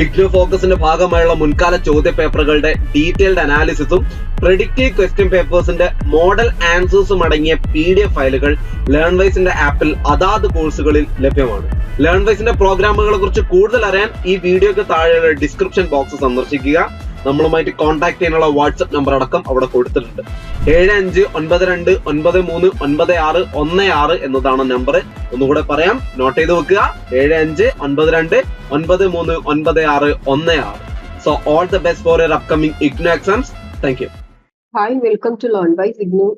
ഇഗ്നോ ഫോക്കസിന്റെ ഭാഗമായുള്ള മുൻകാല ചോദ്യ പേപ്പറുകളുടെ ഡീറ്റെയിൽഡ് അനാലിസിസും പ്രെഡിക്റ്റീവ് ക്വസ്റ്റ്യൻ പേപ്പേഴ്സിന്റെ മോഡൽ ആൻസേഴ്സും അടങ്ങിയ പി ഡി എഫ് ഫയലുകൾ ലേൺവൈസിന്റെ ആപ്പിൽ അതാത് കോഴ്സുകളിൽ ലഭ്യമാണ്. ലേൺവൈസിന്റെ പ്രോഗ്രാമുകളെ കുറിച്ച് കൂടുതൽ അറിയാൻ ഈ വീഡിയോക്ക് താഴെയുള്ള ഡിസ്ക്രിപ്ഷൻ ബോക്സ് സന്ദർശിക്കുക. നമ്മളുമായിട്ട് കോൺടാക്ട് ചെയ്യാനുള്ള വാട്സപ്പ് നമ്പർ അടക്കം അവിടെ കൊടുത്തിട്ടുണ്ട്. ഏഴ് അഞ്ച് ഒൻപത് രണ്ട് ഒൻപത് മൂന്ന് ഒൻപത് ആറ് ഒന്ന് ആറ് എന്നതാണ് നമ്പർ ഒന്നുകൂടെ പറയാം. നോട്ട് ചെയ്ത് വെക്കുക. ഏഴ് അഞ്ച് ഒൻപത് രണ്ട് ഒൻപത് മൂന്ന് ഒൻപത് ആറ് ഒന്ന് ആറ്. So all the best for your upcoming IGNOU exams thank you hi welcome to learn by IGNOU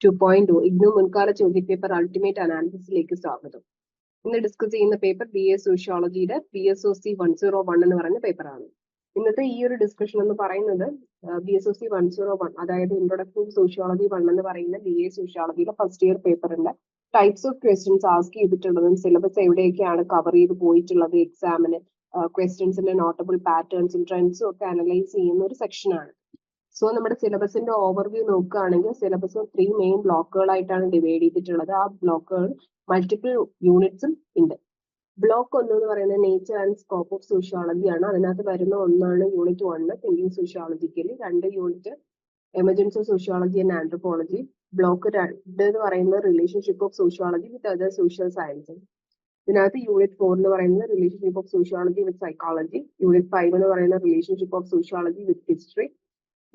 two point IGNOU മുൻകാല ചോദ്യപേപ്പർ അൾട്ടിമേറ്റ് അനാലിസിസിലേക്ക് സ്വാഗതം. ഇന്ന് ഡിസ്കസ് ചെയ്യുന്ന paper B S സോഷ്യോളജിയുടെ P S O C one zero one എന്ന് പറയുന്ന പേപ്പറാണ് ഇന്നത്തെ ഈ ഒരു ഡിസ്കഷൻ എന്ന് പറയുന്നത് B S S C one zero one അതായത് ഇൻട്രൊഡക്ഷൻ സോഷ്യോളജി വൺ എന്ന് പറയുന്ന ബി എ സോഷ്യോളജിയിലെ ഫസ്റ്റ് ഇയർ പേപ്പറിന്റെ ടൈപ്സ് ഓഫ് ക്വസ്റ്റ്യൻസ് ആസ്ക് ചെയ്തിട്ടുള്ളതും സിലബസ് എവിടെയൊക്കെയാണ് കവർ ചെയ്ത് പോയിട്ടുള്ളത് എക്സാമിന് ക്വസ്റ്റ്യൻസിന്റെ നോട്ടബിൾ പാറ്റേൺസും ട്രെൻഡ്സും ഒക്കെ അനലൈസ് ചെയ്യുന്ന ഒരു സെക്ഷനാണ് സോ നമ്മുടെ സിലബസിന്റെ ഓവർവ്യൂ നോക്കുകയാണെങ്കിൽ സിലബസ് ത്രീ മെയിൻ ബ്ലോക്കുകളായിട്ടാണ് ഡിവൈഡ് ചെയ്തിട്ടുള്ളത്. ആ ബ്ലോക്കുകൾ മൾട്ടിപ്പിൾ യൂണിറ്റ്സും ഉണ്ട്. ബ്ലോക്ക് ഒന്ന് എന്ന് പറയുന്നത് nature and scope of sociology ആണ്. അതിനകത്ത് വരുന്ന ഒന്നാണ് യൂണിറ്റ് വണ്ണ് തിങ്കിങ് സോഷ്യോളജിക്കലി. രണ്ട് unit emergency sociology and anthropology block രണ്ട് എന്ന് പറയുന്നത് relationship of sociology with other social sciences. ഇതിനകത്ത് യൂണിറ്റ് ഫോർ എന്ന് പറയുന്നത് relationship of sociology with psychology. Unit five എന്ന് പറയുന്ന relationship of sociology with history.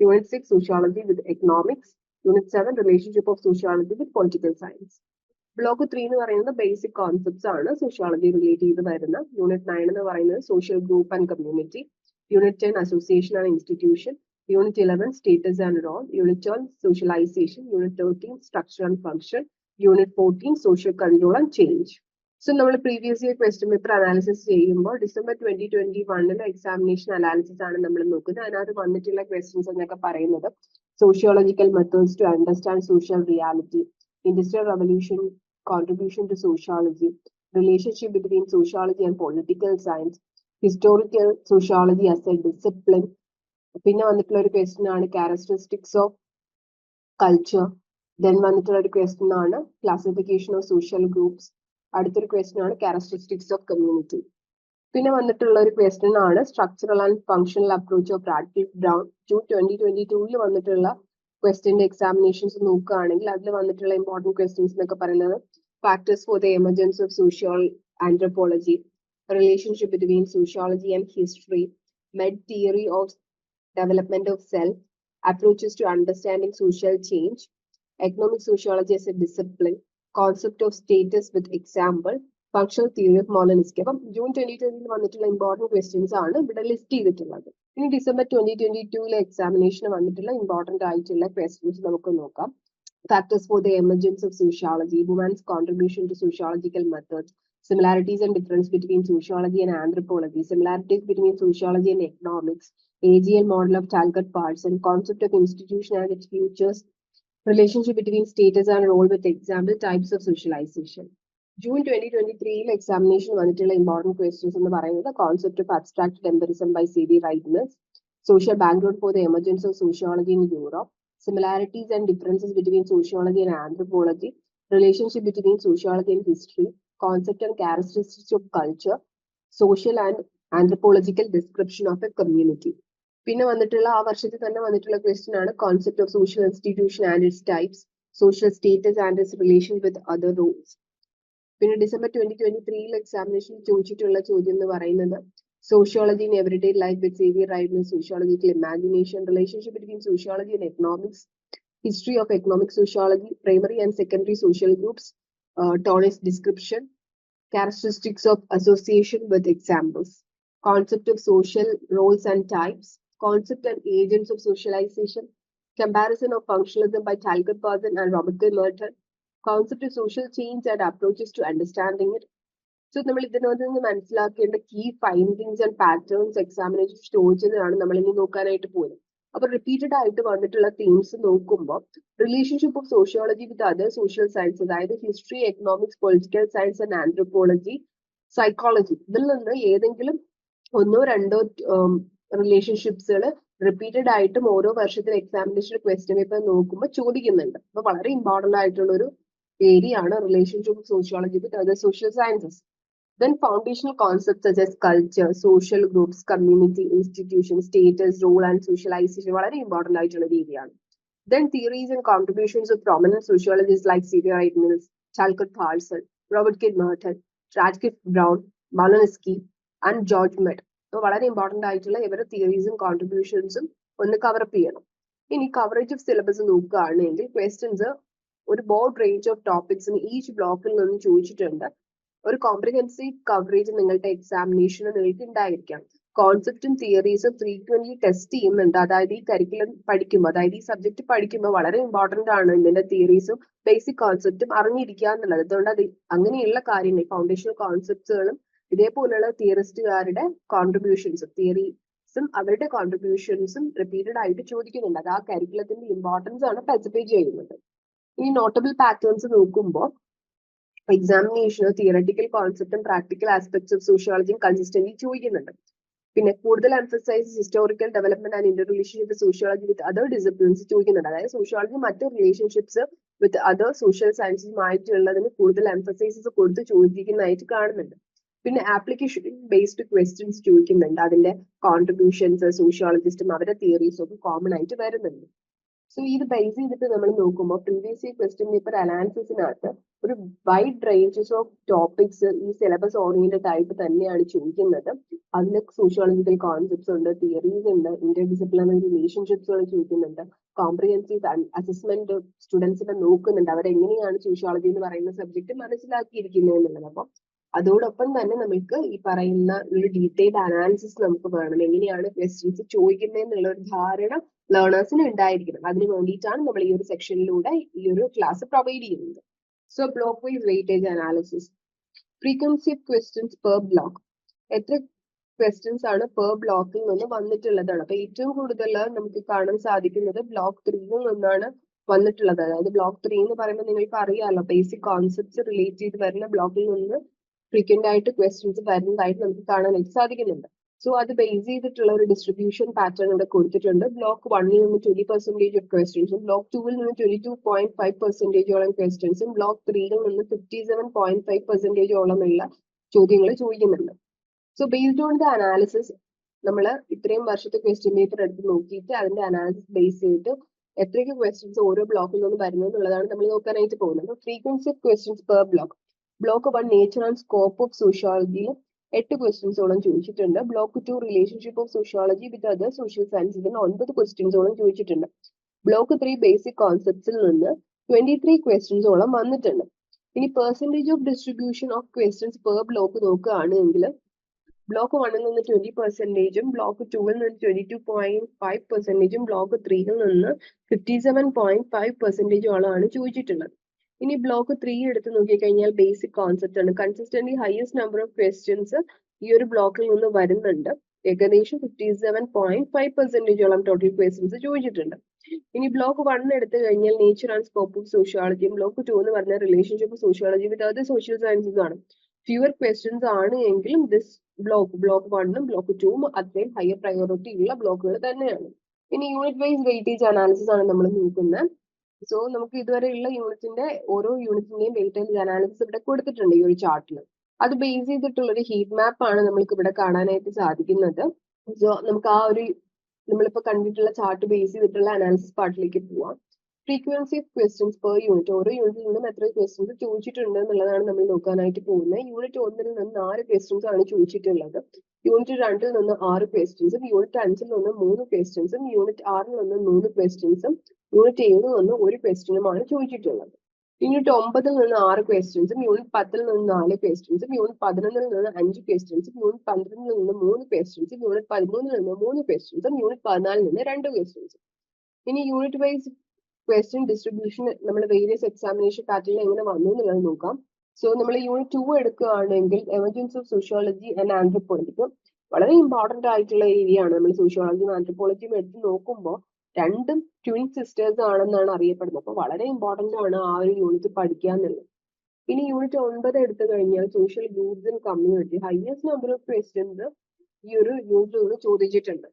Unit six sociology with economics. Unit seven relationship of sociology with political science. Block three എന്ന് പറയുന്നത് basic concepts ആണ്. Sociology relate ചെയ്ത് വരുന്ന unit nine എന്ന് പറയുന്നത് social group and community unit ten association and institution unit eleven status and role unit twelve socialisation unit thirteen structure and function unit fourteen social control and change so നമ്മൾ previous year question paper analysis ചെയ്യുമ്പോൾ December twenty twenty വണ്ണിലെ examination analysis ആണ് നമ്മൾ നോക്കുന്നത്. അതിനകത്ത് വന്നിട്ടുള്ള questions എന്നൊക്കെ പറയുന്നത് sociological methods to understand social reality industrial revolution, contribution to sociology, relationship between sociology and political science, historical sociology as a discipline. പിന്നെ വന്നിട്ടുള്ള ഒരു ക്വസ്റ്റ്യൻ ആണ് ക്യാരക്ടറിസ്റ്റിക്സ് ഓഫ് കൾച്ചർ ദെൻ വന്നിട്ടുള്ള ഒരു ക്വസ്റ്റ്യൻ ആണ് ക്ലാസിഫിക്കേഷൻ ഓഫ് സോഷ്യൽ ഗ്രൂപ്പ്സ് അടുത്തൊരു question ആണ് characteristics of community പിന്നെ വന്നിട്ടുള്ള ഒരു ക്വസ്റ്റ്യൻ ആണ് structural and functional approach of Radcliffe Brown to twenty twenty ടൂവിൽ വന്നിട്ടുള്ള ക്വസ്റ്റ്യന്റെ എക്സാമിനേഷൻസ് നോക്കുകയാണെങ്കിൽ അതിൽ വന്നിട്ടുള്ള ഇമ്പോർട്ടന്റ് ക്വസ്റ്റ്യൻസ് എന്നൊക്കെ പറയുന്നത് factors for the emergence of social anthropology relationship between sociology and history Mead theory of development of self approaches to understanding social change economic sociology as a discipline concept of status with example functional theory of Malinowski അപ്പം June twenty ട്വന്റിയിൽ വന്നിട്ടുള്ള important questions ആണ് ഇവിടെ list ചെയ്തിട്ടുള്ളത്. ഇനി December twenty twenty ടൂലെ എക്സാമിനേഷന് വന്നിട്ടുള്ള ഇമ്പോർട്ടന്റ് ആയിട്ടുള്ള ക്വസ്റ്റ്യൻസ് നമുക്ക് നോക്കാം. Factors for the emergence of sociology women's contribution to sociological methods similarities and difference between sociology and anthropology similarities between sociology and economics A G L model of Talcott Parsons and concept of institution and its features relationship between status and role with example types of socialisation June twenty twenty ത്രീയിൽ examination വന്നിട്ടുള്ള important questions എന്ന് പറയുന്നത് concept of abstract empiricism by C D rightness social background for the emergence of sociology in Europe similarities and differences between sociology and anthropology, relationship between sociology and history, concept and characteristics of culture, social and anthropological description of a community. പിന്നെ വന്നിട്ടുള്ള ആ വർഷത്തിൽ തന്നെ വന്നിട്ടുള്ള question ആണ് concept of social institution and its types social status and its relation with other rules പിന്നെ December twenty twenty ത്രീയിൽ examination ചോദിച്ചിട്ടുള്ള ചോദ്യം എന്ന് പറയുന്നത് sociology in everyday life behaviour ആയിരുന്നു. Sociological imagination relationship between sociology and economics history of economic sociology primary and secondary social groups Tonnies description characteristics of association with examples concept of social roles and types concept and agents of socialisation comparison of functionalism by Talcott Parsons and Robert Merton of social change and approaches to understanding it, so നമ്മൾ ഇതിനകത്ത് നിന്ന് മനസ്സിലാക്കേണ്ട key findings and patterns examination ചോദിച്ചതാണ് നമ്മൾ ഇനി നോക്കാനായിട്ട് പോകുന്നത്. അപ്പൊ റിപ്പീറ്റഡ് ആയിട്ട് വന്നിട്ടുള്ള തീംസ് നോക്കുമ്പോൾ relationship of sociology with other social science അതായത് history economics political science and anthropology psychology ഇതിൽ നിന്ന് ഏതെങ്കിലും ഒന്നോ രണ്ടോ റിലേഷൻഷിപ്സുകൾ റിപ്പീറ്റഡ് ആയിട്ടും ഓരോ വർഷത്തിൽ എക്സാമിനേഷൻ ക്വസ്റ്റ്യൻ പേപ്പർ നോക്കുമ്പോൾ ചോദിക്കുന്നുണ്ട്. അപ്പൊ വളരെ ഇമ്പോർട്ടന്റ് ആയിട്ടുള്ള ഒരു ഏരിയ ആണ് relationship sociology with other social sciences Then foundational concepts such as culture, social groups, community, institution, status, role and socialization വളരെ important ആയിട്ടുള്ള രീതിയാണ്. Then theories and contributions of prominent sociologists like Sylvia Wright Mills, Chalcott Parsons, Robert K. Merton, Radcliffe Brown, Malinowski and George Mead. അപ്പോൾ വളരെ important ആയിട്ടുള്ള ഇവരുടെ തിയറീസും കോൺട്രിബ്യൂഷൻസും ഒന്ന് cover up ചെയ്യണം. ഇനി കവറേജ് ഓഫ് സിലബസ് നോക്കുകയാണെങ്കിൽ ക്വസ്റ്റ്യൻസ് ഒരു ബോർഡ് റേഞ്ച് ഓഫ് ടോപ്പിക്സിന് ഈച്ച് ബ്ലോക്കിൽ നിന്ന് ചോദിച്ചിട്ടുണ്ട്. ഒരു കോംപ്രിഹെൻസീവ് കവറേജ് നിങ്ങളുടെ എക്സാമിനേഷന് നിങ്ങൾക്ക് ഉണ്ടായിരിക്കാം. കോൺസെപ്റ്റും തിയറീസും ഫ്രീക്വൻലി ടെസ്റ്റ് ചെയ്യുന്നുണ്ട്. അതായത് ഈ കരിക്കുലം പഠിക്കുമ്പോൾ അതായത് ഈ സബ്ജക്ട് പഠിക്കുമ്പോൾ വളരെ ഇമ്പോർട്ടന്റ് ആണ് ഇതിന്റെ തിയറീസും ബേസിക് കോൺസെപ്റ്റും അറിഞ്ഞിരിക്കുക എന്നുള്ളത്. അതുകൊണ്ട് അത് അങ്ങനെയുള്ള കാര്യങ്ങൾ ഫൗണ്ടേഷണൽ കോൺസെപ്റ്റുകളും ഇതേപോലെയുള്ള തിയറിസ്റ്റുകാരുടെ കോൺട്രിബ്യൂഷൻസും തിയറീസും അവരുടെ കോൺട്രിബ്യൂഷൻസും റിപ്പീറ്റഡ് ആയിട്ട് ചോദിക്കുന്നുണ്ട്. അത് ആ കരിക്കുലത്തിന്റെ ഇമ്പോർട്ടൻസ് ആണ് സ്പെസിഫൈ ചെയ്യുന്നത്. ഈ നോട്ടബിൾ പാറ്റേൺസ് നോക്കുമ്പോൾ എക്സാമിനേഷന് തിയററ്റിക്കൽ കോൺസെപ്റ്റും പ്രാക്ടിക്കൽ ആസ്പെക്ട്സ് ഓഫ് സോഷ്യോളജിയും കൺസിസ്റ്റന്റ് ചോദിക്കുന്നുണ്ട്. പിന്നെ കൂടുതൽ emphasise historical development and inter relationship sociology with other disciplines ചോദിക്കുന്നുണ്ട്. അതായത് സോഷ്യോളജി മറ്റ് റിലേഷൻഷിപ്സ് വിത്ത് അതർ സോഷ്യൽ സയൻസുമായിട്ടുള്ളതിന് കൂടുതൽ എംഫസൈസസ് കൊടുത്ത് ചോദിക്കുന്നതായിട്ട് കാണുന്നുണ്ട്. പിന്നെ ആപ്ലിക്കേഷൻ ബേസ്ഡ് ക്വസ്റ്റ്യൻസ് ചോദിക്കുന്നുണ്ട്. അതിന്റെ കോൺട്രിബ്യൂഷൻസ് സോഷ്യോളജിസ്റ്റും അവരുടെ തിയറീസും ഒക്കെ കോമൺ ആയിട്ട് വരുന്നുണ്ട്. സോ ഇത് ബേസ് ചെയ്തിട്ട് നമ്മൾ നോക്കുമ്പോൾ പ്രീവിയസ് ഇയർ ക്വസ്റ്റ്യൻ പേപ്പർ അനാലിസിസിനകത്ത് ഒരു വൈഡ് റേഞ്ചസ് ഓഫ് ടോപ്പിക്സ് ഈ സിലബസ് ഓറിയന്റഡ് ആയിട്ട് തന്നെയാണ് ചോദിക്കുന്നത്. അതിൽ സോഷ്യോളജിക്കൽ കോൺസെപ്റ്റ്സ് ഉണ്ട് തിയറീസ് ഉണ്ട് ഇന്റർ ഡിസിപ്ലിനറി റിലേഷൻഷിപ്സുകൾ ചോദിക്കുന്നുണ്ട് കോംപ്രിഹെൻസീവ് അസസ്മെന്റ് സ്റ്റുഡൻസിനെ നോക്കുന്നുണ്ട്. അവരെങ്ങനെയാണ് സോഷ്യോളജി എന്ന് പറയുന്ന സബ്ജക്ട് മനസ്സിലാക്കിയിരിക്കുന്നത് എന്നുള്ളത്. അപ്പം അതോടൊപ്പം തന്നെ നമുക്ക് ഈ പറയുന്ന ഒരു ഡീറ്റെയിൽഡ് അനാലിസിസ് നമുക്ക് വേണം. എങ്ങനെയാണ് ക്വസ്റ്റ്യൻസ് ചോദിക്കുന്നത് എന്നുള്ള ഒരു ധാരണ ലേണേഴ്സിന് ഉണ്ടായിരിക്കണം. അതിന് വേണ്ടിയിട്ടാണ് നമ്മൾ ഈ ഒരു സെക്ഷനിലൂടെ ഈ ഒരു ക്ലാസ് പ്രൊവൈഡ് ചെയ്യുന്നത്. So block wise weightage analysis frequency of questions per block എത്ര ക്വസ്റ്റ്യൻസ് ആണ് പെർ ബ്ലോക്കിൽ നിന്ന് വന്നിട്ടുള്ളതാണ്. അപ്പൊ ഏറ്റവും കൂടുതൽ നമുക്ക് കാണാൻ സാധിക്കുന്നത് ബ്ലോക്ക് ത്രീയിൽ നിന്നാണ് വന്നിട്ടുള്ളത്. അതായത് ബ്ലോക്ക് ത്രീ എന്ന് പറയുമ്പോൾ നിങ്ങൾക്ക് അറിയാമല്ലോ ബേസിക് കോൺസെപ്റ്റ്സ് റിലേറ്റ് ചെയ്ത് വരുന്ന ബ്ലോക്കിൽ നിന്ന് ഫ്രീക്വന്റ് ആയിട്ട് ക്വസ്റ്റ്യൻസ് വരുന്നതായിട്ട് നമുക്ക് കാണാനായിട്ട് സാധിക്കുന്നുണ്ട്. സോ അത് ബേസ് ചെയ്തിട്ടുള്ള ഒരു ഡിസ്ട്രിബ്യൂഷൻ പാറ്റേൺ ഇവിടെ കൊടുത്തിട്ടുണ്ട്. ബ്ലോക്ക് വണ്ണിൽ നിന്ന് ട്വന്റി പെർസെന്റേജ് ഓഫ് ക്വസ്റ്റ്യൻസും ബ്ലോക്ക് ടൂവിൽ നിന്ന് ട്വന്റി ടു പോയിന്റ് ഫൈവ് പെർസെന്റേജോളം ക്വസ്റ്റ്യൻസും ബ്ലോക്ക് ത്രീയിൽ നിന്ന് ഫിഫ്റ്റി സെവൻ പോയിന്റ് ഫൈവ് പെർസെന്റേജോളം ഉള്ള ചോദ്യങ്ങൾ ചോദിക്കുന്നുണ്ട്. So based on the analysis നമ്മൾ ഇത്രയും വർഷത്തെ ക്വസ്റ്റ്യൻ പേപ്പർ എടുത്ത് നോക്കിയിട്ട് അതിന്റെ അനാലിസിസ് ബേസ് ചെയ്തിട്ട് എത്രയൊക്കെ ക്വസ്റ്റ്യൻസ് ഓരോ ബ്ലോക്കിൽ നിന്ന് വരുന്നത് എന്നുള്ളതാണ് നമ്മൾ നോക്കാനായിട്ട് പോകുന്നത്. Frequency of questions per block block one nature and scope of സോഷ്യോളജിയിൽ എട്ട് ക്വസ്റ്റ്യൻസോളം ചോദിച്ചിട്ടുണ്ട്. Block two relationship of sociology with other social science ഇതിന് ഒൻപത് ക്വസ്റ്റ്യൻസോളം ചോദിച്ചിട്ടുണ്ട്. ബ്ലോക്ക് ത്രീ ബേസിക് കോൺസെപ്റ്റ്സിൽ നിന്ന് ട്വന്റി ത്രീ ക്വസ്റ്റ്യൻസോളം വന്നിട്ടുണ്ട്. ഇനി percentage of distribution of questions per block നോക്കുകയാണെങ്കിൽ ബ്ലോക്ക് വണ്ണിൽ നിന്ന് ട്വന്റി പെർസെന്റേജും ബ്ലോക്ക് ടൂവിൽ നിന്ന് ട്വന്റി ടു പോയിന്റ് ഫൈവ് പെർസെന്റേജും ബ്ലോക്ക് ത്രീയിൽ നിന്ന് ഫിഫ്റ്റി സെവൻ പോയിന്റ് ഫൈവ് പെർസെന്റേജോളമാണ് ചോദിച്ചിട്ടുള്ളത്. ഇനി ബ്ലോക്ക് ത്രീ എടുത്ത് നോക്കിക്കഴിഞ്ഞാൽ ബേസിക് കോൺസെപ്റ്റ് ആണ്. Consistent highest number of questions ഈ ഒരു ബ്ലോക്കിൽ നിന്ന് വരുന്നുണ്ട്. ഏകദേശം ഫിഫ്റ്റി സെവൻ പോയിന്റ് ഫൈവ് പെർസെന്റേജോളം ടോട്ടൽ ക്വസ്റ്റ്യൻസ് ചോദിച്ചിട്ടുണ്ട്. ഇനി ബ്ലോക്ക് വൺ എടുത്തു കഴിഞ്ഞാൽ നേച്ചർ ആൻഡ് സ്കോപ്പ് ഓഫ് സോഷ്യോളജിയും ബ്ലോക്ക് ടു എന്ന് പറഞ്ഞ relationship sociology with other social sciences ആണ്. ഫ്യൂവർ ക്വസ്റ്റ്യൻസ് ആണ് എങ്കിലും ദിസ് ബ്ലോക്ക് ബ്ലോക്ക് വണ്ണും ബ്ലോക്ക് ടൂവും അത്രയും ഹയർ പ്രയോറിറ്റി ഉള്ള ബ്ലോക്കുകൾ തന്നെയാണ്. ഇനി യൂണിറ്റ് വൈസ് വെയിറ്റേജ് അനാലിസിസ് ആണ് നമ്മൾ നോക്കുന്നത്. സോ നമുക്ക് ഇതുവരെയുള്ള യൂണിറ്റിന്റെ ഓരോ യൂണിറ്റിന്റെയും വെയിറ്റേജ് അനാലിസിസ് ഇവിടെ കൊടുത്തിട്ടുണ്ട് ഈ ഒരു ചാർട്ടിൽ. അത് ബേസ് ചെയ്തിട്ടുള്ള ഒരു ഹീറ്റ് മാപ്പ് ആണ് നമ്മൾക്ക് ഇവിടെ കാണാനായിട്ട് സാധിക്കുന്നത്. സോ നമുക്ക് ആ ഒരു നമ്മളിപ്പോ കണ്ടിട്ടുള്ള ചാർട്ട് ബേസ് ചെയ്തിട്ടുള്ള അനാലിസിസ് പാർട്ടിലേക്ക് പോവാം. Frequency of questions per unit ഓരോ യൂണിറ്റിൽ നിന്നും എത്ര ക്വസ്റ്റ്യൻസ് ചോദിച്ചിട്ടുണ്ട് എന്നുള്ളതാണ് നമ്മൾ നോക്കാനായിട്ട് പോകുന്നത്. യൂണിറ്റ് ഒന്നിൽ നിന്ന് നാല് ക്വസ്റ്റ്യൻസ് ആണ് ചോദിച്ചിട്ടുള്ളത്. യൂണിറ്റ് രണ്ടിൽ നിന്ന് ആറ് ക്വസ്റ്റ്യൻസും യൂണിറ്റ് അഞ്ചിൽ നിന്ന് മൂന്ന് ക്വസ്റ്റ്യൻസും യൂണിറ്റ് ആറിൽ നിന്ന് മൂന്ന് ക്വസ്റ്റ്യൻസും യൂണിറ്റ് ഏഴിൽ നിന്ന് ഒരു ക്വസ്റ്റ്യനുമാണ് ചോദിച്ചിട്ടുള്ളത്. യൂണിറ്റ് ഒമ്പതിൽ നിന്ന് ആറ് ക്വസ്റ്റ്യൻസും യൂണിറ്റ് പത്തിൽ നിന്ന് നാല് ക്വസ്റ്റ്യൻസും യൂണിറ്റ് പതിനൊന്നിൽ നിന്ന് അഞ്ച് ക്വസ്റ്റ്യൻസും യൂണിറ്റ് പന്ത്രണ്ടിൽ നിന്ന് മൂന്ന് ക്വസ്റ്റ്യൻസും യൂണിറ്റ് പതിമൂന്നിൽ നിന്ന് മൂന്ന് ക്വസ്റ്റ്യൻസും യൂണിറ്റ് പതിനാലിൽ നിന്ന് രണ്ട് ക്വസ്റ്റ്യൻസും ഇനി യൂണിറ്റ് വൈസ് ക്വസ്റ്റ്യൻ ഡിസ്ട്രിബ്യൂഷൻ നമ്മൾ വേരിയസ് എക്സാമിനേഷൻ പാറ്റേണിൽ എങ്ങനെ വന്നു എന്നുള്ളത് നോക്കാം. സോ നമ്മൾ യൂണിറ്റ് ടു എടുക്കുകയാണെങ്കിൽ എമർജൻസ് ഓഫ് സോഷ്യോളജി ആൻഡ് ആന്ത്രപ്പോളജിക്കും വളരെ ഇമ്പോർട്ടന്റ് ആയിട്ടുള്ള ഏരിയ ആണ് നമ്മൾ സോഷ്യോളജിയും ആന്ത്രപ്പോളജിയും എടുത്ത് നോക്കുമ്പോൾ രണ്ടും ട്വിൻ സിസ്റ്റേഴ്സ് ആണെന്നാണ് അറിയപ്പെടുന്നത്. അപ്പൊ വളരെ ഇമ്പോർട്ടന്റ് ആണ് ആ ഒരു യൂണിറ്റ് പഠിക്കുക എന്നുള്ളത്. ഇനി യൂണിറ്റ് ഒൻപത് എടുത്തു കഴിഞ്ഞാൽ social groups and community highest number of questions ഈ ഒരു യൂണിറ്റിൽ നിന്ന് ചോദിച്ചിട്ടുണ്ട്.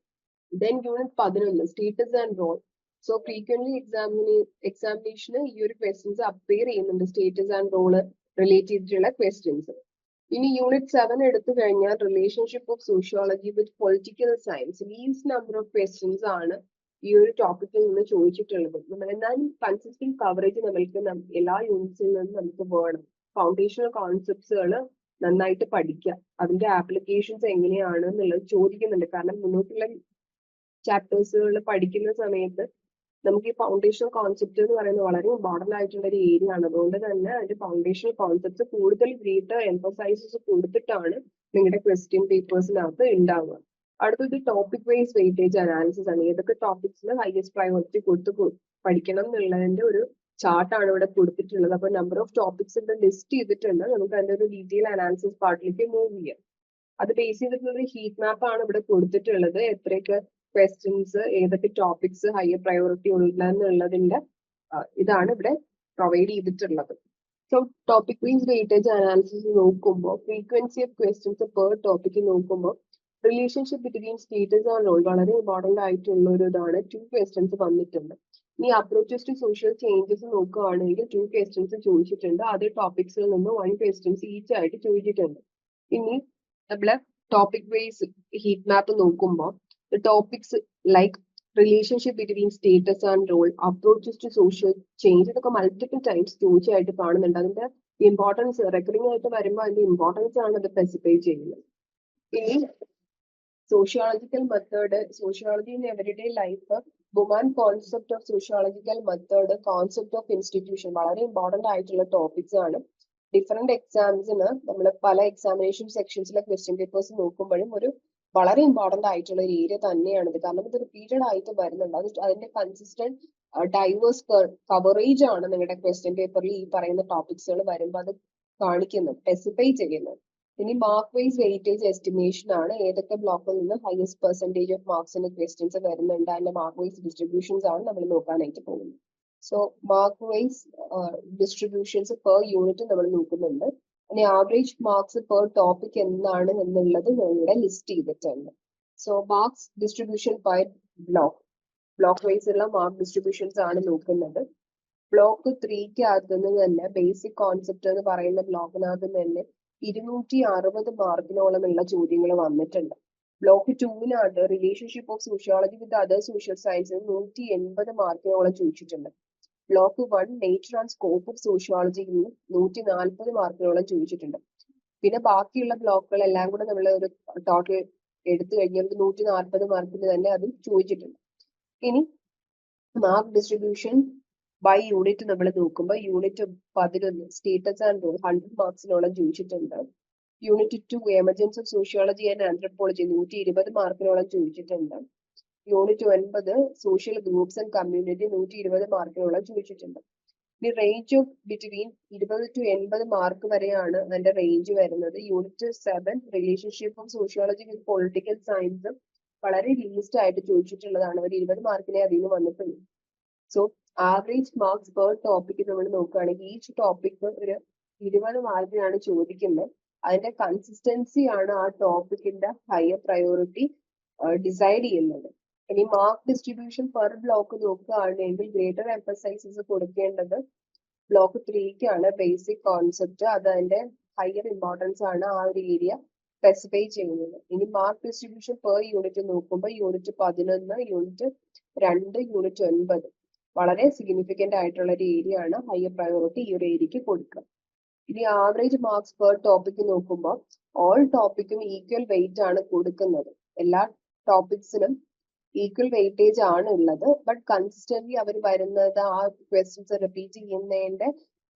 ദെൻ യൂണിറ്റ് പതിനൊന്ന് status and role so frequently എക്സാമിന് എക്സാമിനേഷന് ഈ ഒരു ക്വസ്റ്റ്യൻസ് അപ്പിയർ ചെയ്യുന്നുണ്ട്. സ്റ്റേറ്റസ് ആൻഡ് റോൾ റിലേറ്റ് ചെയ്തിട്ടുള്ള ക്വസ്റ്റ്യൻസ് ഇനി യൂണിറ്റ് സെവൻ എടുത്തു കഴിഞ്ഞാൽ relationship of sociology with political science least number of questions ആണ് ഈ ഒരു ടോപ്പിക്കിൽ നിന്ന് ചോദിച്ചിട്ടുള്ളത്. നമ്മൾ എന്നാലും കൺസിസ്റ്റന്റ് കവറേജ് നമ്മൾക്ക് എല്ലാ യൂണിറ്റ്സിൽ നിന്നും നമുക്ക് വേണം. ഫൗണ്ടേഷണൽ കോൺസെപ്റ്റ്സുകൾ നന്നായിട്ട് പഠിക്കുക. അതിന്റെ ആപ്ലിക്കേഷൻസ് എങ്ങനെയാണ് എന്നുള്ളത് ചോദിക്കുന്നുണ്ട്. കാരണം മുന്നോട്ടുള്ള ചാപ്റ്റേഴ്സുകൾ പഠിക്കുന്ന സമയത്ത് നമുക്ക് ഈ ഫൗണ്ടേഷൻ കോൺസെപ്റ്റ് എന്ന് പറയുന്നത് വളരെ ഇമ്പോർട്ടന്റ് ആയിട്ടുള്ള ഒരു ഏരിയ ആണ്. അതുകൊണ്ട് തന്നെ അതിന്റെ ഫൗണ്ടേഷൻ കോൺസെപ്റ്റ് കൂടുതൽ ഗ്രീറ്റ് എംഫസൈസസ് കൊടുത്തിട്ടാണ് നിങ്ങളുടെ ക്വസ്റ്റ്യൻ പേപ്പേഴ്സിനകത്ത് ഉണ്ടാവുക അടുത്തത് ടോപ്പിക് വൈസ് വെയിറ്റേജ് അനാലിസിസ് ആണ്. ഏതൊക്കെ ടോപ്പിക്സിന് ഹയസ്റ്റ് പ്രയോറിറ്റി കൊടുത്ത് പഠിക്കണം എന്നുള്ളതിന്റെ ഒരു ചാർട്ടാണ് ഇവിടെ കൊടുത്തിട്ടുള്ളത്. അപ്പൊ നമ്പർ ഓഫ് ടോപ്പിക്സ് ഇവിടെ ലിസ്റ്റ് ചെയ്തിട്ടുണ്ട്. നമുക്ക് അതിന്റെ ഒരു ഡീറ്റെയിൽ അനാലിസിസ് പാർട്ടിലേക്ക് മൂവ് ചെയ്യാം. അത് ബേസ് ചെയ്തിട്ടുള്ള ഒരു ഹീറ്റ് മാപ്പ് ആണ് ഇവിടെ കൊടുത്തിട്ടുള്ളത്. എത്രയൊക്കെ ക്വസ്റ്റ്യൻസ് ഏതൊക്കെ ടോപ്പിക്സ് ഹയർ പ്രയോറിറ്റി ഉള്ളതെന്നുള്ളതിന്റെ ഇതാണ് ഇവിടെ പ്രൊവൈഡ് ചെയ്തിട്ടുള്ളത്. So topic wise weightage analysis നോക്കുമ്പോൾ frequency of questions per topic നോക്കുമ്പോൾ relationship between status and role വളരെ ഇമ്പോർട്ടന്റ് ആയിട്ടുള്ള ഒരു ഇതാണ് ടു ക്വസ്റ്റ്യൻസ് വന്നിട്ടുണ്ട്. ഇനി അപ്രോച്ചസ് ടു സോഷ്യൽ ചേഞ്ചസ് നോക്കുകയാണെങ്കിൽ ടു ക്വസ്റ്റ്യൻസ് ചോദിച്ചിട്ടുണ്ട്. അതേ ടോപ്പിക്സിൽ നിന്ന് വൺ ക്വസ്റ്റ്യൻസ് ഈച്ച് ആയിട്ട് ചോദിച്ചിട്ടുണ്ട്. ഇനി നമ്മളെ ടോപ്പിക് വൈസ് ഹീറ്റ് മാപ്പ് നോക്കുമ്പോൾ topics like relationship between status and role, approaches to social change ഇതൊക്കെ മൾട്ടിപ്പിൾ ടൈംസ് ചോദിച്ചായിട്ട് കാണുന്നുണ്ട്. അതിന്റെ ഇമ്പോർട്ടൻസ് റെക്കറിംഗ് ആയിട്ട് വരുമ്പോൾ അതിന്റെ ഇമ്പോർട്ടൻസ് ആണ് അത് സ്പെസിഫൈ ചെയ്യുന്നത്. ഇനി sociological method sociology in everyday life woman concept of sociological method concept of institution വളരെ ഇമ്പോർട്ടന്റ് ആയിട്ടുള്ള ടോപ്പിക്സ് ആണ്. ഡിഫറെന്റ് എക്സാംസിന് നമ്മൾ പല എക്സാമിനേഷൻ സെക്ഷൻസിലെ ക്വസ്റ്റ്യൻ പേപ്പേഴ്സ് നോക്കുമ്പോഴും ഒരു വളരെ ഇമ്പോർട്ടന്റ് ആയിട്ടുള്ള ഒരു ഏരിയ തന്നെയാണ് ഇത്. കാരണം ഇത് റിപ്പീറ്റഡ് ആയിട്ട് വരുന്നുണ്ട്. അത് അതിന്റെ കൺസിസ്റ്റന്റ് ഡൈവേഴ്സ് കവറേജ് ആണ് നിങ്ങളുടെ ക്വസ്റ്റ്യൻ പേപ്പറിൽ ഈ പറയുന്ന ടോപ്പിക്സുകൾ വരുമ്പോൾ അത് കാണിക്കുന്നത് സ്പെസിഫൈ ചെയ്യുന്നത്. ഇനി മാർക്ക് വൈസ് വെയിറ്റേജ് എസ്റ്റിമേഷൻ ആണ് ഏതൊക്കെ ബ്ലോക്കിൽ നിന്ന് ഹയസ്റ്റ് പെർസെന്റേജ് ഓഫ് മാർക്സിന്റെ ക്വസ്റ്റ്യൻസ് വരുന്നുണ്ട് അതിന്റെ മാർക്ക് വൈസ് ഡിസ്ട്രിബ്യൂഷൻസ് ആണ് നമ്മൾ നോക്കാനായിട്ട് പോകുന്നത്. So mark wise distributions per unit നമ്മൾ നോക്കുന്നുണ്ട്. ഇനി ആവറേജ് മാർക്സ് പെർ ടോപ്പിക് എന്താണ് എന്നുള്ളത് ഇവിടെ ലിസ്റ്റ് ചെയ്തിട്ടുണ്ട്. So marks distribution by block block wise ഉള്ള മാർക്ക് ഡിസ്ട്രിബ്യൂഷൻസ് ആണ് നോക്കുന്നത്. ബ്ലോക്ക് ത്രീക്ക് അകത്തുനിന്ന് തന്നെ ബേസിക് കോൺസെപ്റ്റ് എന്ന് പറയുന്ന ബ്ലോക്കിനകത്ത് തന്നെ ഇരുന്നൂറ്റി അറുപത് മാർക്കിനോളമുള്ള ചോദ്യങ്ങൾ വന്നിട്ടുണ്ട്. Block ടൂവിനകത്ത് relationship of sociology with other social science നൂറ്റി എൺപത് മാർക്കിനോളം ചോദിച്ചിട്ടുണ്ട്. Block one nature and scope of സോഷ്യോളജിയിൽ നിന്ന് നൂറ്റി നാൽപ്പത് മാർക്കിനോളം ചോദിച്ചിട്ടുണ്ട്. പിന്നെ ബാക്കിയുള്ള ബ്ലോക്കുകൾ എല്ലാം കൂടെ നമ്മൾ ഒരു ടോട്ടൽ എടുത്തു കഴിഞ്ഞാൽ നൂറ്റി നാൽപ്പത് മാർക്കിന് തന്നെ അത് ചോദിച്ചിട്ടുണ്ട്. ഇനി മാർക്ക് ഡിസ്ട്രിബ്യൂഷൻ ബൈ യൂണിറ്റ് നമ്മൾ നോക്കുമ്പോൾ യൂണിറ്റ് പതിനൊന്ന് സ്റ്റേറ്റസ് ആൻഡ് റോൾ ഹൺഡ്രഡ് മാർക്സിനോളം ചോദിച്ചിട്ടുണ്ട്. Unit two emergence of sociology and anthropology നൂറ്റി ഇരുപത് മാർക്കിനോളം ചോദിച്ചിട്ടുണ്ട്. യൂണിറ്റ് ഒൻപത് സോഷ്യൽ ഗ്രൂപ്പ്സ് ആൻഡ് കമ്മ്യൂണിറ്റി നൂറ്റി ഇരുപത് മാർക്കിനോളം ചോദിച്ചിട്ടുണ്ട്. ഇനി റേഞ്ച് ഓഫ് ബിറ്റ്വീൻ ഇരുപത് ടു എൺപത് മാർക്ക് വരെയാണ് അതിന്റെ റേഞ്ച് വരുന്നത്. Unit seven relationship of sociology with political സയൻസും വളരെ ലീസ്റ്റ് ആയിട്ട് ചോദിച്ചിട്ടുള്ളതാണ്. ഒരു ഇരുപത് മാർക്കിനെ അതിൽ നിന്ന് വന്നിട്ടുള്ളൂ. So average marks per topic നമ്മൾ നോക്കുകയാണെങ്കിൽ ഈച്ച് ടോപ്പിക് ഒരു ഇരുപത് മാർക്കിനാണ് ചോദിക്കുന്നത്. അതിന്റെ കൺസിസ്റ്റൻസി ആണ് ആ ടോപ്പിക്കിന്റെ ഹയർ പ്രയോറിറ്റി ഡിസൈഡ് ചെയ്യുന്നത്. ഇനി മാർക്ക് ഡിസ്ട്രിബ്യൂഷൻ പെർ ബ്ലോക്ക് നോക്കുകയാണെങ്കിൽ ഗ്രേറ്റർ എംഫസൈസസ് കൊടുക്കേണ്ടത് ബ്ലോക്ക് ത്രീക്കാണ് ബേസിക് കോൺസെപ്റ്റ് അത് അതിന്റെ ഹയർ ഇമ്പോർട്ടൻസ് ആണ് ആ ഒരു ഏരിയ സ്പെസിഫൈ ചെയ്യുന്നത്. ഇനി മാർക്ക് ഡിസ്ട്രിബ്യൂഷൻ പെർ യൂണിറ്റ് നോക്കുമ്പോൾ യൂണിറ്റ് പതിനൊന്ന് യൂണിറ്റ് രണ്ട് യൂണിറ്റ് ഒൻപത്. വളരെ സിഗ്നിഫിക്കന്റ് ആയിട്ടുള്ള ഒരു ഏരിയ ആണ് ഹയർ പ്രയോറിറ്റി ഈ ഒരു ഏരിയക്ക് കൊടുക്കുക. ഇനി ആവറേജ് മാർക്സ് പെർ ടോപ്പിക് നോക്കുമ്പോൾ ഓൾ ടോപ്പിക്കും ഈക്വൽ വെയിറ്റ് ആണ് കൊടുക്കുന്നത്. എല്ലാ ടോപ്പിക്സിനും ഈക്വൽ വെയിറ്റേജ് ആണ് ഉള്ളത്. ബട്ട് കൺസിസ്റ്റന്റ് അവർ വരുന്നത് ആ ക്വസ്റ്റ്യൻസ് റിപ്പീറ്റ് ചെയ്യുന്നതിന്റെ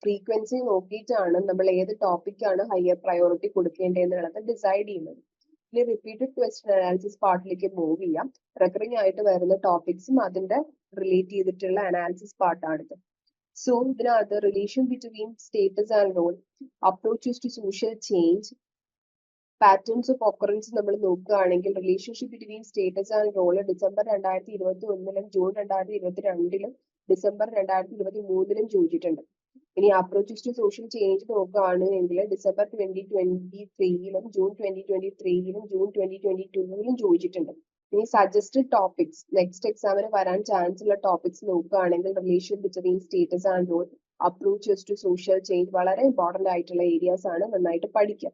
ഫ്രീക്വൻസി നോക്കിയിട്ടാണ് നമ്മൾ ഏത് ടോപ്പിക്കാണ് ഹയർ പ്രയോറിറ്റി കൊടുക്കേണ്ടതെന്നുള്ളത് ഡിസൈഡ് ചെയ്യുന്നത്. ഇനി റിപ്പീറ്റഡ് ക്വസ്റ്റ്യൻ അനാലിസിസ് പാർട്ടിലേക്ക് മൂവ് ചെയ്യാം. റെക്കറിംഗ് ആയിട്ട് വരുന്ന ടോപ്പിക്സും അതിന്റെ റിലേറ്റ് ചെയ്തിട്ടുള്ള അനാലിസിസ് പാർട്ടാണിത് സോ ഇതിനകത്ത് relation between status and role approaches to social change patterns of occurrence നമ്മൾ നോക്കുകയാണെങ്കിൽ relationship between status and role December രണ്ടായിരത്തി ഇരുപത്തി ഒന്നിലും ജൂൺ രണ്ടായിരത്തി ഇരുപത്തി രണ്ടിലും ഡിസംബർ രണ്ടായിരത്തി ഇരുപത്തി മൂന്നിലും ചോദിച്ചിട്ടുണ്ട്. ഇനി അപ്രോച്ചസ് ടു സോഷ്യൽ ചേഞ്ച് നോക്കുകയാണെങ്കിൽ ഡിസംബർ ട്വന്റി ട്വന്റി ത്രീയിലും ജൂൺ ട്വന്റി ട്വന്റി ത്രീയിലും ജൂൺ ട്വന്റി ട്വന്റി ടൂവിലും ചോദിച്ചിട്ടുണ്ട്. ഇനി സജസ്റ്റഡ് ടോപ്പിക്സ് നെക്സ്റ്റ് എക്സാമിന് വരാൻ ചാൻസ് ഉള്ള ടോപ്പിക്സ് നോക്കുകയാണെങ്കിൽ relation between status and role approaches to social change വളരെ ഇമ്പോർട്ടന്റ് ആയിട്ടുള്ള ഏരിയാസ് ആണ് നന്നായിട്ട് പഠിക്കുക.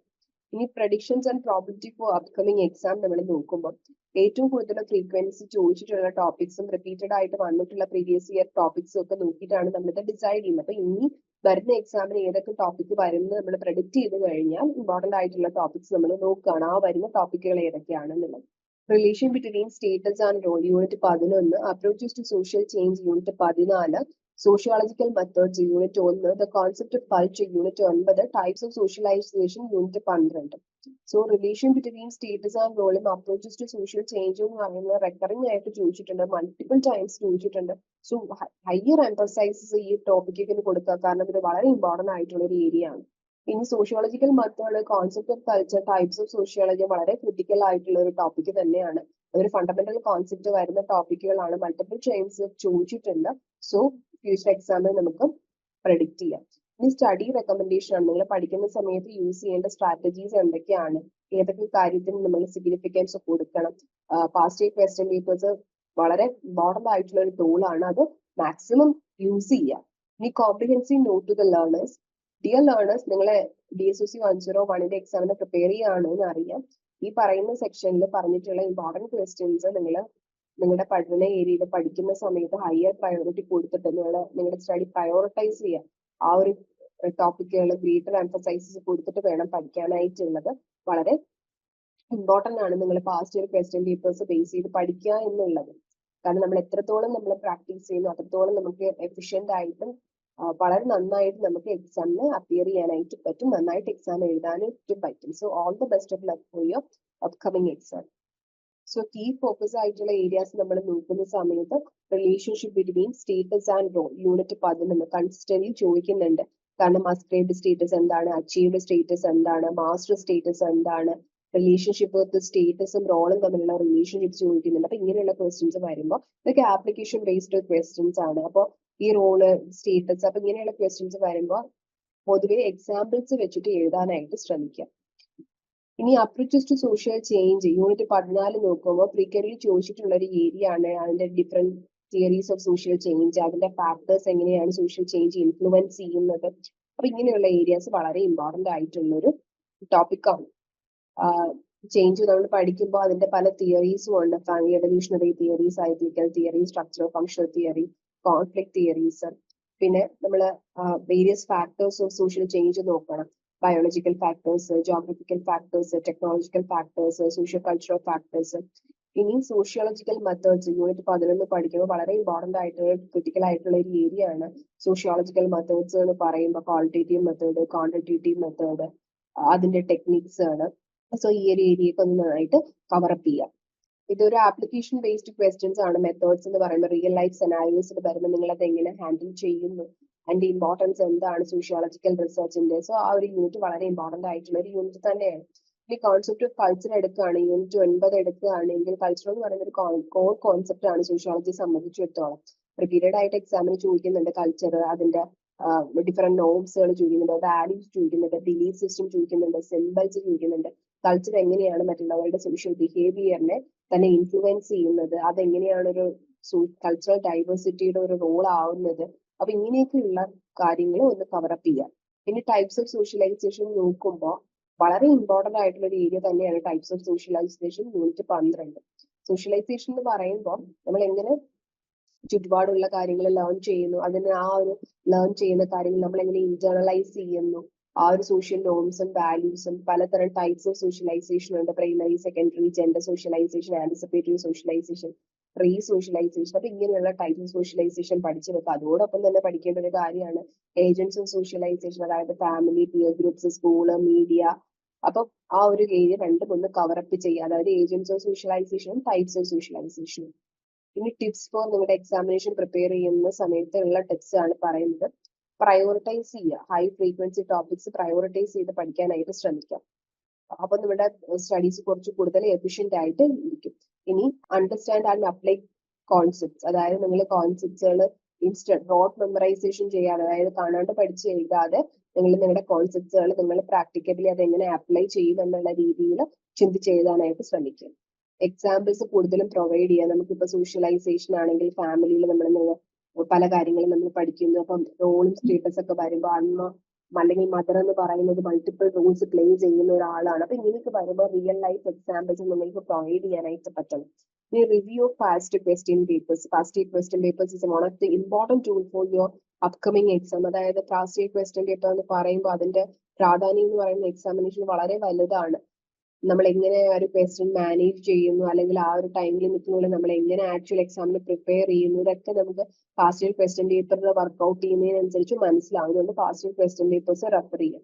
ഇനി predictions and probability for upcoming exam നമ്മൾ നോക്കുമ്പോൾ ഏറ്റവും കൂടുതൽ ഫ്രീക്വൻസി ചോദിച്ചിട്ടുള്ള ടോപ്പിക്സും റിപ്പീറ്റഡ് ആയിട്ട് വന്നിട്ടുള്ള പ്രീവിയസ് ഇയർ ടോപ്പിക്സും ഒക്കെ നോക്കിയിട്ടാണ് നമ്മളിത് ഡിസൈഡ് ചെയ്യുന്നത്. അപ്പൊ ഇനി വരുന്ന എക്സാമിന് ഏതൊക്കെ ടോപ്പിക് വരുന്നത് നമ്മൾ പ്രഡിക്റ്റ് ചെയ്ത് കഴിഞ്ഞാൽ ഇമ്പോർട്ടന്റ് ആയിട്ടുള്ള ടോപ്പിക്സ് നമ്മൾ നോക്കുകയാണ് ആ വരുന്ന ടോപ്പിക്കുകൾ ഏതൊക്കെയാണെന്നുള്ളത്. Relation between status and role unit പതിനൊന്ന് approaches to social change unit പതിനാല് സോഷ്യോളജിക്കൽ മെത്തേഡ്സ് യൂണിറ്റ് ഒന്ന് the concept of culture unit ഒൻപത് ടൈപ്സ് ഓഫ് സോഷ്യലൈസേഷൻ യൂണിറ്റ് പന്ത്രണ്ട്. So relation between status and റോളും അപ്രോച്ചസ് ടു സോഷ്യൽ ചേഞ്ച് എന്ന് പറയുന്നത് recurring ആയിട്ട് ചോദിച്ചിട്ടുണ്ട്. മൾട്ടിപ്പിൾ ടൈംസ് ചോദിച്ചിട്ടുണ്ട്. സോ ഹയർ എംഫസൈസസ് ഈ ടോപ്പിക്കിന് കൊടുക്കുക. കാരണം ഇത് വളരെ ഇമ്പോർട്ടന്റ് ആയിട്ടുള്ള ഒരു ഏരിയ ആണ്. ഇനി sociological method concept of culture types of sociology വളരെ ക്രിട്ടിക്കൽ ആയിട്ടുള്ള ഒരു ടോപ്പിക് തന്നെയാണ്. ഒരു ഫണ്ടമെന്റൽ കോൺസെപ്റ്റ് വരുന്ന ടോപ്പിക്കുകളാണ് മൾട്ടിപ്പിൾ ടൈംസ് ചോദിച്ചിട്ടുണ്ട്. സോ ഫ്യൂച്ചർ എക്സാമിൽ നമുക്ക് പ്രഡിക്റ്റ് ചെയ്യാം. ഇനി സ്റ്റഡി റെക്കമെൻഡേഷൻ ആണ്. നിങ്ങൾ പഠിക്കുന്ന സമയത്ത് യൂസ് ചെയ്യേണ്ട സ്ട്രാറ്റജീസ് എന്തൊക്കെയാണ്? ഏതൊക്കെ കാര്യത്തിന് നമ്മൾ സിഗ്നിഫിക്കൻസ് കൊടുക്കണം? പാസ്റ്റ് ക്വസ്റ്റ്യൻ പേപ്പേഴ്സ് വളരെ ഇമ്പോർട്ടന്റ് ആയിട്ടുള്ള ഒരു ടൂളാണ് അത് മാക്സിമം യൂസ് ചെയ്യുക ഇനി comprehensive note to the learners dear learners നിങ്ങളെ D S O C one zero വണ്ണിന്റെ എക്സാമിന് പ്രിപ്പയർ ചെയ്യുകയാണോ എന്ന് അറിയാം. ഈ പറയുന്ന സെക്ഷനിൽ പറഞ്ഞിട്ടുള്ള ഇമ്പോർട്ടന്റ് ക്വസ്റ്റ്യൻസ് നിങ്ങൾ നിങ്ങളുടെ പഠന ഏരിയയിൽ പഠിക്കുന്ന സമയത്ത് ഹയർ പ്രയോറിറ്റി കൊടുത്തിട്ട് നിങ്ങൾ നിങ്ങളുടെ സ്റ്റഡി പ്രയോറിറ്റൈസ് ചെയ്യുക ആ ഒരു ടോപ്പിക്കുകൾ ഗ്രേറ്റർ എംഫസൈസസ് കൊടുത്തിട്ട് വേണം പഠിക്കാനായിട്ടുള്ളത്. വളരെ ഇമ്പോർട്ടന്റ് ആണ് നിങ്ങൾ past year question papers base ചെയ്ത് പഠിക്കുക എന്നുള്ളത്. കാരണം നമ്മൾ എത്രത്തോളം നമ്മൾ പ്രാക്ടീസ് ചെയ്യുന്നു അത്രത്തോളം നമുക്ക് എഫിഷ്യന്റ് ആയിട്ടും വളരെ നന്നായിട്ട് നമുക്ക് എക്സാമിന് അപ്പിയർ ചെയ്യാനായിട്ട് പറ്റും. നന്നായിട്ട് എക്സാം എഴുതാനായിട്ട് പറ്റും. So all the best of luck for your upcoming exam so key focus ആയിട്ടുള്ള ഏരിയാസ് നമ്മൾ നോക്കുന്ന സമയത്ത് relationship between status and role unit പതിനൊന്ന് കൺസിസ്റ്റന്റ് ചോദിക്കുന്നുണ്ട്. കാരണം അസ്ക്രൈബ്ഡ് സ്റ്റേറ്റസ് എന്താണ് അച്ചീവ്ഡ് സ്റ്റേറ്റസ് എന്താണ് മാസ്റ്റർ സ്റ്റേറ്റസ് എന്താണ് റിലേഷൻഷിപ്പ് വിത്ത് സ്റ്റേറ്റസും റോളും തമ്മിലുള്ള റിലേഷൻഷിപ്പ് ചോദിക്കുന്നുണ്ട്. അപ്പൊ ഇങ്ങനെയുള്ള ക്വസ്റ്റ്യൻസ് വരുമ്പോൾ ഇതൊക്കെ ആപ്ലിക്കേഷൻ ബേസ്ഡ് ക്വസ്റ്റ്യൻസ് ആണ്. അപ്പോൾ ഈ റോൾ സ്റ്റേറ്റസ് അപ്പൊ ഇങ്ങനെയുള്ള ക്വസ്റ്റ്യൻസ് വരുമ്പോൾ പൊതുവെ എക്സാമ്പിൾസ് വെച്ചിട്ട് എഴുതാനായിട്ട് ശ്രമിക്കാം ഇനി approaches to social change unit പതിനാല് നോക്കുമ്പോൾ പ്രീക്കറിൽ ചോദിച്ചിട്ടുള്ള ഒരു ഏരിയ ആണ് അതിന്റെ different theories of social change അതിന്റെ ഫാക്ടേഴ്സ് എങ്ങനെയാണ് സോഷ്യൽ ചേഞ്ച് ഇൻഫ്ലുവൻസ് ചെയ്യുന്നത്. അപ്പൊ ഇങ്ങനെയുള്ള ഏരിയാസ് വളരെ ഇമ്പോർട്ടന്റ് ആയിട്ടുള്ള ഒരു ടോപ്പിക്കാണ് ചേഞ്ച് നമ്മൾ പഠിക്കുമ്പോൾ അതിന്റെ പല തിയറീസും ഉണ്ട്. Family evolutionary theory cyclical theory structural functional theory conflict theories പിന്നെ നമ്മൾ various factors of social change നോക്കണം. Biological factors geographical factors technological factors socio cultural factors ഇനി സോഷ്യോളജിക്കൽ മെത്തേഡ്സ് യൂണിറ്റ് പതിനൊന്ന് പഠിക്കുമ്പോൾ വളരെ ഇമ്പോർട്ടന്റ് ആയിട്ടുള്ള ക്രിട്ടിക്കൽ ആയിട്ടുള്ള ഒരു ഏരിയ ആണ് സോഷ്യോളജിക്കൽ മെത്തേഡ്സ് എന്ന് പറയുമ്പോൾ ക്വാളിറ്റേറ്റീവ് മെത്തേഡ് ക്വാണ്ടിറ്റേറ്റീവ് മെത്തേഡ് അതിന്റെ ടെക്നിക്സ് ആണ്. സോ ഈ ഒരു ഏരിയയൊക്കെ ഒന്ന് നന്നായിട്ട് കവറപ്പ് ചെയ്യാം. ഇതൊരു ആപ്ലിക്കേഷൻ ബേസ്ഡ് ക്വസ്റ്റ്യൻസ് ആണ്. മെത്തേഡ്സ് എന്ന് പറയുമ്പോൾ റിയൽ ലൈഫ് സെനാരിയോസിൽ വരുമ്പോൾ നിങ്ങൾ അത് എങ്ങനെ ഹാൻഡിൽ ചെയ്യുന്നു? അതിന്റെ ഇമ്പോർട്ടൻസ് എന്താണ് സോഷ്യോളജിക്കൽ റിസർച്ചിന്റെ സോ ആ ഒരു യൂണിറ്റ് വളരെ ഇമ്പോർട്ടന്റ് ആയിട്ടുള്ള ഒരു യൂണിറ്റ് തന്നെയാണ്. ഈ കോൺസെപ്റ്റ് ഓഫ് കൾച്ചർ എടുക്കുകയാണ് യൂണിറ്റ് ഒൻപത് എടുക്കുകയാണെങ്കിൽ കൾച്ചർ എന്ന് പറയുന്ന ഒരു കോർ കോൺസെപ്റ്റ് ആണ് സോഷ്യോളജി സംബന്ധിച്ചിടത്തോളം. റിപ്പീറ്റഡ് ആയിട്ട് എക്സാമിന് ചോദിക്കുന്നുണ്ട് കൾച്ചർ അതിന്റെ ഡിഫറെന്റ് നോംസുകൾ ചോദിക്കുന്നുണ്ട് വാല്യൂസ് ചോദിക്കുന്നുണ്ട് ബിലീഫ് സിസ്റ്റം ചോദിക്കുന്നുണ്ട് സിമ്പിൾസ് ചോദിക്കുന്നുണ്ട്. കൾച്ചർ എങ്ങനെയാണ് മറ്റുള്ളവരുടെ സോഷ്യൽ ബിഹേവിയറിനെ തന്നെ ഇൻഫ്ലുവൻസ് ചെയ്യുന്നത്? അതെങ്ങനെയാണ് ഒരു കൾച്ചറൽ ഡൈവേഴ്സിറ്റിയുടെ ഒരു റോൾ ആവുന്നത്? അപ്പൊ ഇങ്ങനെയൊക്കെയുള്ള കാര്യങ്ങൾ ഒന്ന് കവറപ്പ് ചെയ്യാം. പിന്നെ ടൈപ്സ് ഓഫ് സോഷ്യലൈസേഷൻ നോക്കുമ്പോൾ വളരെ ഇമ്പോർട്ടന്റ് ആയിട്ടുള്ള ഒരു ഏരിയ തന്നെയാണ് ടൈപ്സ് ഓഫ് സോഷ്യലൈസേഷൻ യൂണിറ്റ് പന്ത്രണ്ട്. സോഷ്യലൈസേഷൻ എന്ന് പറയുമ്പോൾ നമ്മൾ എങ്ങനെ ചുറ്റുപാടുള്ള കാര്യങ്ങൾ ലേൺ ചെയ്യുന്നു അതിന് ആ ഒരു ലേൺ ചെയ്യുന്ന കാര്യങ്ങൾ നമ്മൾ എങ്ങനെ ഇന്റേണലൈസ് ചെയ്യുന്നു ആ ഒരു സോഷ്യൽ നോംസും വാല്യൂസും പലതരം ടൈപ്സ് ഓഫ് സോഷ്യലൈസേഷൻ ഉണ്ട്. Primary secondary gender socialisation anticipatory socialisation pre socialisation അപ്പൊ ഇങ്ങനെയുള്ള ടൈപ്പ് ഓഫ് സോഷ്യലൈസേഷൻ പഠിച്ചു വെക്കുക അതോടൊപ്പം തന്നെ പഠിക്കേണ്ട ഒരു കാര്യമാണ് ഏജൻസ് ഓഫ് സോഷ്യലൈസേഷൻ അതായത് family peer groups school media അപ്പൊ ആ ഒരു ഏരിയ രണ്ടും ഒന്ന് കവറപ്പ് ചെയ്യുക. അതായത് ഏജൻസ് ഓഫ് സോഷ്യലൈസേഷനും ടൈപ്സ് ഓഫ് സോഷ്യലൈസേഷനും ഇനി ടിപ്സ് ഫോർ നിങ്ങളുടെ എക്സാമിനേഷൻ പ്രിപ്പയർ ചെയ്യുന്ന സമയത്തുള്ള ടിപ്സ് ആണ് പറയുന്നത്. പ്രയോറിറ്റൈസ് ചെയ്യുക. ഹൈ ഫ്രീക്വൻസി ടോപ്പിക്സ് പ്രയോറിറ്റൈസ് ചെയ്ത് പഠിക്കാനായിട്ട് ശ്രമിക്കാം അപ്പൊ നമ്മുടെ സ്റ്റഡീസ് കുറച്ച് കൂടുതൽ എഫിഷ്യന്റ് ആയിട്ട് ഇരിക്കും. ഇനി അണ്ടർസ്റ്റാൻഡ് ആൻഡ് അപ്ലൈ കോൺസെപ്റ്റ്സ് അതായത് നിങ്ങൾ കോൺസെപ്റ്റ്സുകൾ ഇൻസ്റ്റന്റ് റോട്ട് മെമ്മറൈസേഷൻ ചെയ്യാൻ അതായത് കാണാണ്ട് പഠിച്ച് എഴുതാതെ നിങ്ങൾ നിങ്ങളുടെ കോൺസെപ്റ്റ്സുകൾ നിങ്ങൾ പ്രാക്ടിക്കലി അത് എങ്ങനെ അപ്ലൈ ചെയ്യും എന്നുള്ള രീതിയിൽ ചിന്തിച്ച് എഴുതാനായിട്ട് ശ്രമിക്കുക എക്സാമ്പിൾസ് കൂടുതലും പ്രൊവൈഡ് ചെയ്യുക നമുക്കിപ്പോൾ സോഷ്യലൈസേഷൻ ആണെങ്കിൽ ഫാമിലിയിൽ നമ്മൾ പല കാര്യങ്ങളും നമ്മൾ പഠിക്കുന്നു. അപ്പം റോളും സ്റ്റേറ്റസ് ഒക്കെ വരുമ്പോൾ അമ്മ അല്ലെങ്കിൽ മദർ എന്ന് പറയുന്നത് മൾട്ടിപ്പിൾ റോൾസ് പ്ലേ ചെയ്യുന്ന ഒരാളാണ്. അപ്പൊ ഇങ്ങനെയൊക്കെ വരുമ്പോൾ റിയൽ ലൈഫ് എക്സാമ്പിൾസ് നിങ്ങൾക്ക് പ്രൊവൈഡ് ചെയ്യാനായിട്ട് പറ്റണം ഈ review of past question papers past question papers is one of the important tool for your upcoming exam അതായത് പാസ്റ്റ് ക്വസ്റ്റ്യൻ പേപ്പർ എന്ന് പറയുമ്പോൾ അതിന്റെ പ്രാധാന്യം എന്ന് പറയുന്ന എക്സാമിനേഷൻ വളരെ വലുതാണ്. നമ്മൾ എങ്ങനെ ആ ഒരു ക്വസ്റ്റ്യൻ മാനേജ് ചെയ്യുന്നു? അല്ലെങ്കിൽ ആ ഒരു ടൈം ലിമിറ്റിനുള്ളിൽ നമ്മൾ എങ്ങനെ ആക്ച്വൽ എക്സാമിന് പ്രിപ്പയർ ചെയ്യുന്നു? ഇതൊക്കെ നമുക്ക് പാസ്റ്റ് ക്വസ്റ്റ്യൻ പേപ്പറിൽ വർക്ക്ഔട്ട് ചെയ്യുന്നതിനനുസരിച്ച് മനസ്സിലാവുന്നുണ്ട് പാസ്റ്റ് ക്വസ്റ്റ്യൻ പേപ്പേഴ്സ് റെഫർ ചെയ്യാം.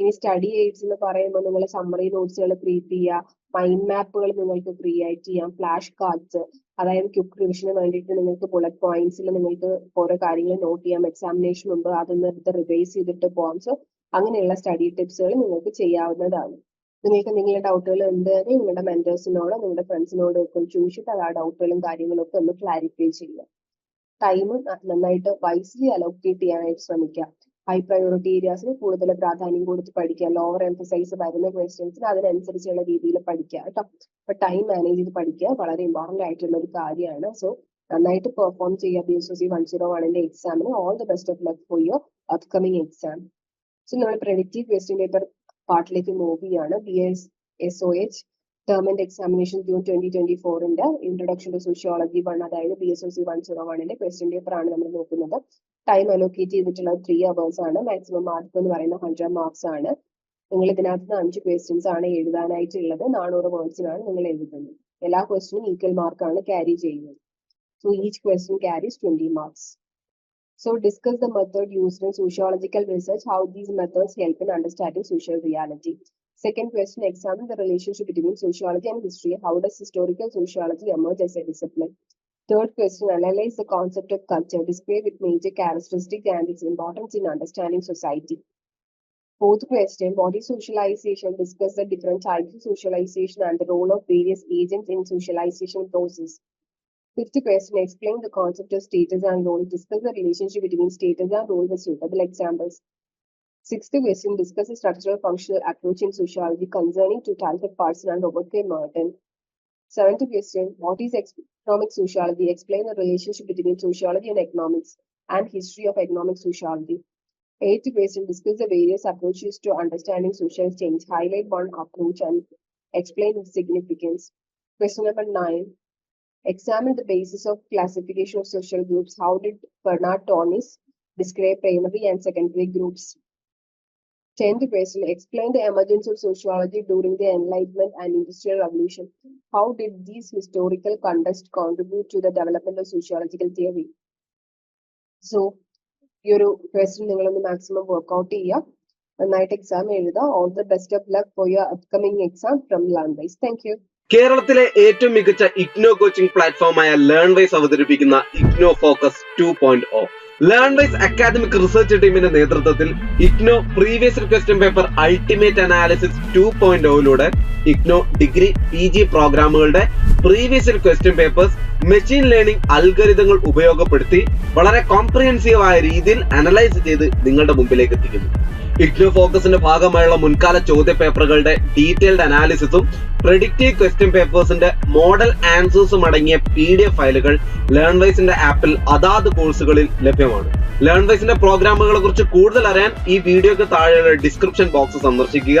ഇനി സ്റ്റഡി എയ്ഡ്സ് എന്ന് പറയുമ്പോൾ നിങ്ങൾ സമ്മറി നോട്ട്സുകൾ ക്രിയേറ്റ് ചെയ്യുക. മൈൻഡ് മാപ്പുകൾ നിങ്ങൾക്ക് ക്രിയേറ്റ് ചെയ്യാം. ഫ്ലാഷ് കാർഡ്സ് അതായത് ക്വിക്ക് റിവിഷന് വേണ്ടിയിട്ട് നിങ്ങൾക്ക് ബുള്ളറ്റ് പോയിന്റ്സിൽ നിങ്ങൾക്ക് ഓരോ കാര്യങ്ങൾ നോട്ട് ചെയ്യാം. എക്സാമിനേഷൻ മുമ്പ് അതൊന്ന് റിവൈസ് ചെയ്തിട്ട് പോകാം. സോ അങ്ങനെയുള്ള സ്റ്റഡി ടിപ്സുകൾ നിങ്ങൾക്ക് ചെയ്യാവുന്നതാണ്. നിങ്ങൾക്ക് എന്തെങ്കിലും ഡൗട്ടുകൾ ഉണ്ടെങ്കിൽ നിങ്ങളുടെ മെന്റേഴ്സിനോടോ നിങ്ങളുടെ ഫ്രണ്ട്സിനോടോ ഒക്കെ ചോദിച്ചിട്ട് അത് ആ ഡൗട്ടുകളും കാര്യങ്ങളും ഒക്കെ ഒന്ന് ക്ലാരിഫൈ ചെയ്യുക. ടൈം നന്നായിട്ട് വൈസ്ലി അലോക്കേറ്റ് ചെയ്യാനായിട്ട് ശ്രമിക്കുക. ഹൈ പ്രയോറിറ്റി ഏരിയാസിന് കൂടുതൽ പ്രാധാന്യം കൊടുത്ത് പഠിക്കുക. ലോവർ എംഫസൈസ് വരുന്ന ക്വസ്റ്റ്യൻസിന് അതിനനുസരിച്ചുള്ള രീതിയിൽ പഠിക്കുക കേട്ടോ. അപ്പൊ ടൈം മാനേജ് ചെയ്ത് പഠിക്കുക. വളരെ ഇമ്പോർട്ടന്റ് ആയിട്ടുള്ള ഒരു കാര്യമാണ്. സോ നന്നായിട്ട് പെർഫോം ചെയ്യുക. B S S C one zero വണ്ണിന്റെ എക്സാമിന് all the best of luck for your upcoming exam so നമ്മൾ പ്രെഡിക്റ്റീവ് ക്വസ്റ്റ്യൻ പേപ്പർ പാർട്ടിലേക്ക് മൂവ് ചെയ്യാണ്. B S S O H term and examination June twenty twenty ഫോറിന്റെ introduction to sociology one അതായത് B S O C one zero വണ്ണിന്റെ question paper ആണ് നമ്മൾ നോക്കുന്നത്. Time allocate ചെയ്തിട്ടുള്ളത് ത്രീ അവേഴ്സ് ആണ്. മാക്സിമം മാർക്ക് എന്ന് പറയുന്ന ഹൺഡ്രഡ് മാർക്സ് ആണ്. നിങ്ങൾ ഇതിനകത്ത് നിന്ന് അഞ്ച് ക്വസ്റ്റ്യൻസ് ആണ് എഴുതാനായിട്ടുള്ളത്. നാനൂറ് വേർഡ്സിനാണ് നിങ്ങൾ എഴുതുന്നത്. എല്ലാ ക്വസ്റ്റ്യനും ഈക്വൽ മാർക്കാണ് ക്യാരി ചെയ്യുന്നത്. So each question carries twenty marks So discuss the method used in sociological research, how these methods help in understanding social reality. Second question, examine the relationship between sociology and history. How does historical sociology emerge as a discipline? Third question, analyze the concept of culture, describe its major characteristics and its importance in understanding society. Fourth question, what is socialization? Discuss the different types of socialization and the role of various agents in socialization process. Fifth question, explain the concept of status and role. Discuss the relationship between status and role with suitable examples. Sixth question, discuss the structural functional approach in sociology concerning to Talcott Parson and Robert K. Martin. Seventh question, what is economic sociology? Explain the relationship between sociology and economics and history of economic sociology. Eighth question, discuss the various approaches to understanding social change. Highlight one approach and explain its significance. Question number nine, Examine the basis of classification of social groups. How did Bernard Tornis describe primary and secondary groups? Tenth question, explain the emergence of sociology during the Enlightenment and Industrial Revolution. How did these historical context contribute to the development of sociological theory? So, ഈ ഒരു question നിങ്ങളൊന്ന് maximum workout ചെയ്യുക നന്നായിട്ട് exam എഴുതുക all the best of luck for your upcoming exam from LAN vice thank you കേരളത്തിലെ ഏറ്റവും മികച്ച IGNOU coaching പ്ലാറ്റ്ഫോമായ ലേൺ വൈസ് അവതരിപ്പിക്കുന്ന IGNOU focus two point O Learnwise academic research ടീമിന്റെ നേതൃത്വത്തിൽ IGNOU previous question paper ultimate analysis two point ഒയിലൂടെ IGNOU degree P G പ്രോഗ്രാമുകളുടെ previous question papers machine learning അൽഗരിതങ്ങൾ ഉപയോഗപ്പെടുത്തി വളരെ കോംപ്രിഹെൻസീവ് ആയ രീതിയിൽ അനലൈസ് ചെയ്ത് നിങ്ങളുടെ മുമ്പിലേക്ക് എത്തിക്കുന്നു. ഇഗ്നോ ഫോക്കസിന്റെ ഭാഗമായുള്ള മുൻകാല ചോദ്യ പേപ്പറുകളുടെ ഡീറ്റെയിൽഡ് അനാലിസിസും പ്രെഡിക്റ്റീവ് ക്വസ്റ്റ്യൻ പേപ്പേഴ്സിന്റെ മോഡൽ ആൻസേഴ്സും അടങ്ങിയ പി ഡി എഫ് ഫയലുകൾ ലേൺ വൈസിന്റെ ആപ്പിൽ അതാത് കോഴ്സുകളിൽ ലഭ്യമാണ്. ലേൺ വൈസിന്റെ പ്രോഗ്രാമുകളെ കുറിച്ച് കൂടുതൽ അറിയാൻ ഈ വീഡിയോക്ക് താഴെയുള്ള ഡിസ്ക്രിപ്ഷൻ ബോക്സ് സന്ദർശിക്കുക.